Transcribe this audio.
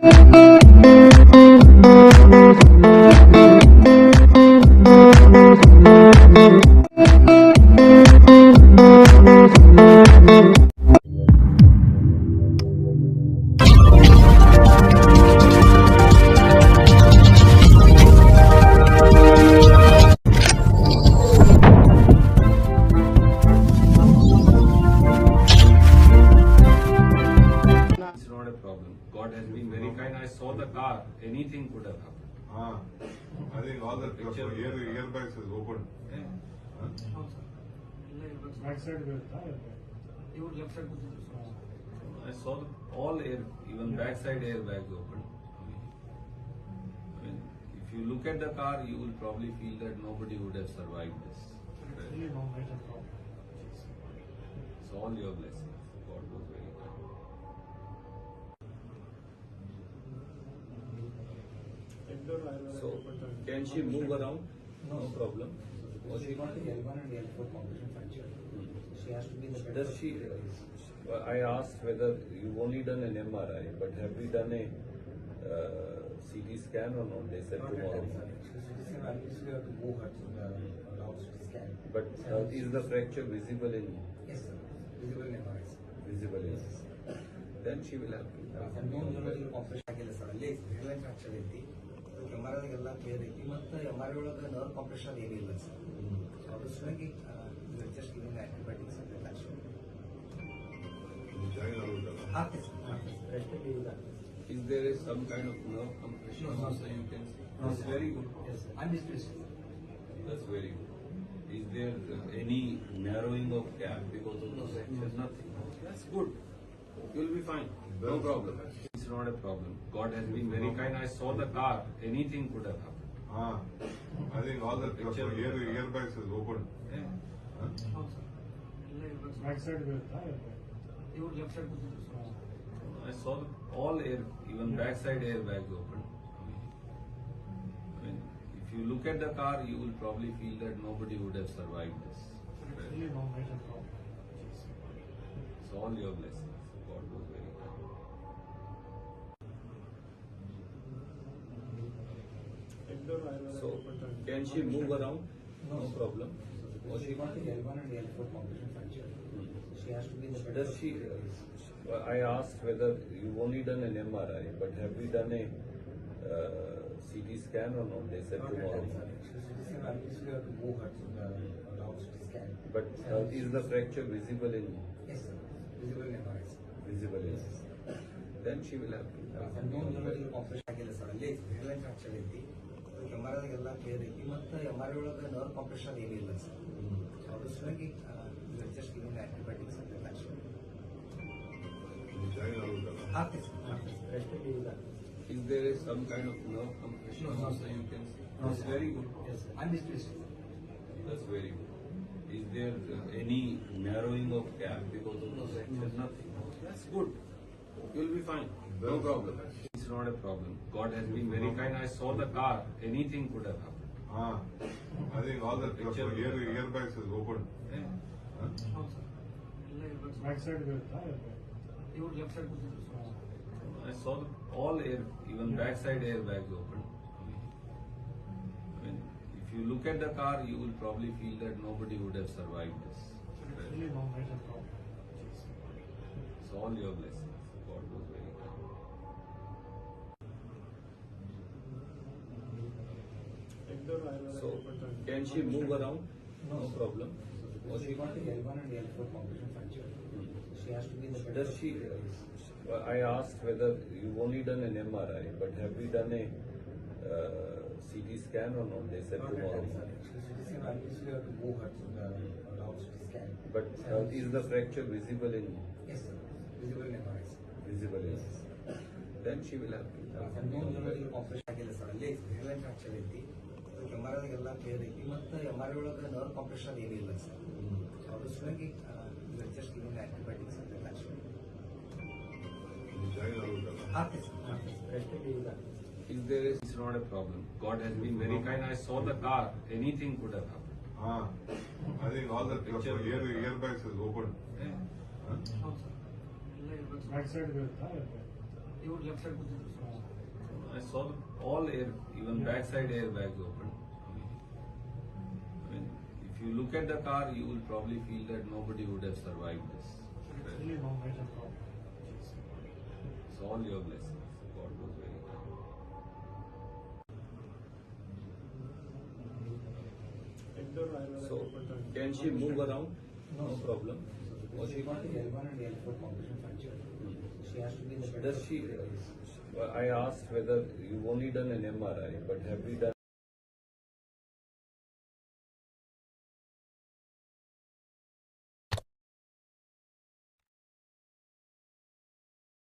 It's anything could have happened. Ah, I think all the airbags is open. Yeah. Huh? No, sir. Back side will He would left side I saw the, all air, even yeah. backside airbags open. I mean, if you look at the car, you will probably feel that nobody would have survived this. It's all your blessing. So can she move around? No problem. She the L1 and L4 combination fracture. Hmm. She has to be in the Does she? I asked whether you've only done an MRI, but have we done a uh, CT scan or not? They said tomorrow. But uh, is the fracture visible in? Yes, sir. Visible in MRI. Visible in. Then she will have to. Have no, no, no, no, no, no, no, no, no, no, M R I ಎಲ್ಲ clear ಐತಿ ಮತ್ತು M R I ಒಳಗೆ nerve compression ಏನಿಲ್ಲ sir so ಅದ್ರ ಸಲುವಾಗಿ just giving antibiotics ಅಂತ relax join ಆಗುತ್ತಲ್ಲ ಆಗ್ತದೆ ಸರ್ ಆಗ್ತದೆ ರೆಸ್ಟ್ ಇಲ್ಲ Is there is some kind of nerve compression No, no, also sir. you can see? No, That's sir. very good. Yes, sir. I'm distressed. That's very good. Is there uh, any narrowing of gap because of No, the sir. fracture? Nothing. That's good. You'll be fine. No That's- problem. It's not a problem. God has been very kind. I saw the car. Anything could have happened. Ah, I think all the picture air, airbags is open. Yeah. Side left side. I saw all air, even backside airbags open. I mean, if you look at the car, you will probably feel that nobody would have survived this. It's all your blessing. So can she move around? No problem. Or she wants L1 and L4 combination fracture. Hmm. She has to be in the Does she? Uh, I asked whether you've only done an MRI, but have we done a uh, CT scan or not? They said tomorrow. But uh, is the fracture visible in? Yes, sir. Visible in MRI. Visible in. Then she will have to. Have no, no, no, no, no, no, no, no, no, no, M R I ಎಲ್ಲ clear ಐತಿ ಮತ್ತು M R I ಒಳಗೆ nerve compression ಏನಿಲ್ಲ sir so ಅದ್ರ ಸಲುವಾಗಿ just giving antibiotics ಅಂತ relax join ಆಗುತ್ತಲ್ಲ ಆಗ್ತದೆ ಸರ್ ಆಗ್ತದೆ ರೆಸ್ಟ್ ಇಲ್ಲ Is there is some kind of nerve compression No, no, also sir. you can see? No, That's sir. very good. Yes, sir. I'm distressed. That's very good. Is there uh, any narrowing of gap because of No, the sir. fracture? Nothing. That's good. You'll be fine. No That's- problem. It's not a problem. God has been very kind. I saw the car. Anything could have happened. Ah, I think all the picture ear, earbags is open. Yeah. Huh? Back side You left side I saw all air, even backside airbags open. I mean, if you look at the car, you will probably feel that nobody would have survived this. It's all your blessing. So can she move around? No problem. She got the L1 and L4 compression fracture. Hmm. She has to be in the Does she? Uh, I asked whether you've only done an MRI, but have we done a uh, CT scan or not? They said tomorrow. But uh, is the fracture visible in? Yes, sir. Visible in MRI. Visible in. Then she will have. To, uh, ಜನರಲ್ಲಿ compression ಆಗಿಲ್ಲ sir ಅಲ್ಲಿ ರಿಲೈನ್ fracture ಐತಿ M R I ಎಲ್ಲ clear ಐತಿ ಮತ್ತು M R I ಒಳಗೆ nerve compression ಏನಿಲ್ಲ sir so ಅದ್ರ ಸಲುವಾಗಿ ಜಸ್ಟ್ ಗಿವಿಂಗ್ ಆಂಟಿಬಯೋಟಿಕ್ಸ್ ಅಂತ ರಿಲ್ಯಾಕ್ಸ್ ಜಾಯಿನ್ ಆಗುತ್ತಲ್ಲ ಆಗ್ತದೆ ಸರ್ ಆಗ್ತದೆ ರೆಸ್ಟ್ ಇಲ್ಲ Is there is, it's not a problem. God has been very kind. I saw the car. Anything could have happened. Ah, I think all the Picture. air airbags is open. ಹೌದು sir ಎಲ್ಲ ಇರ್ಬೇಕು back side ಬೀಳುತ್ತಾ ಇವ್ರು left side ಕೂತಿದ್ರು sir I saw the, all air, even backside airbags open. I mean, if you look at the car, you will probably feel that nobody would have survived this. really no major problem. It's all your blessings. God was very kind. So, can she move around? No problem. So she got L1 and L4 compression fracture. She has to be in the Does she, place. I asked whether you've only done an MRI, but have we done